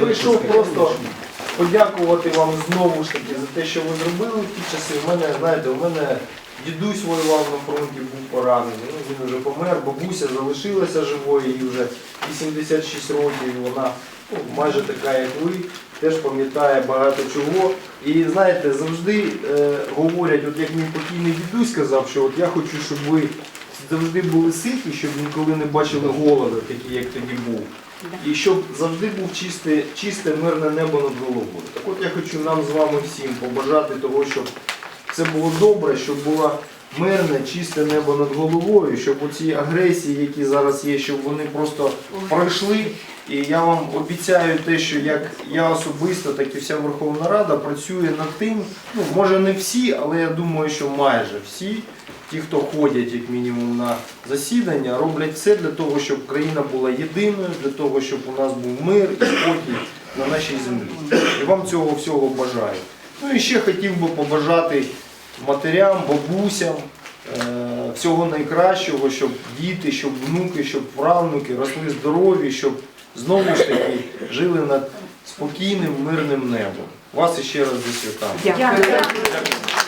Прийшов просто подякувати вам знову ж таки за те, що ви зробили в ті часи. У мене, знаєте, у мене дідусь воював на фронті, був поранений. Ну, він вже помер, бабуся залишилася живою, їй вже 86 років, і вона ну, майже така, як ви, теж пам'ятає багато чого. І знаєте, завжди е, говорять, от як мій покійний дідусь сказав, що от я хочу, щоб ви завжди були ситі, щоб ніколи не бачили голоду, такий, як тоді був. І щоб завжди був чисте, чисте мирне небо над головою. Так от я хочу нам з вами всім побажати того, щоб це було добре, щоб було мирне, чисте небо над головою, щоб оці агресії, які зараз є, щоб вони просто пройшли. І я вам обіцяю те, що як я особисто, так і вся Верховна Рада працює над тим, ну може не всі, але я думаю, що майже всі, ті, хто ходять як мінімум на засідання, роблять все для того, щоб країна була єдиною, для того, щоб у нас був мир і спокій на нашій землі. І вам цього всього бажаю. Ну і ще хотів би побажати матерям, бабусям е, всього найкращого, щоб діти, щоб внуки, щоб правнуки росли здорові, щоб знову ж таки жили над спокійним, мирним небом. Вас іще раз зі святами. Дякую. Дякую.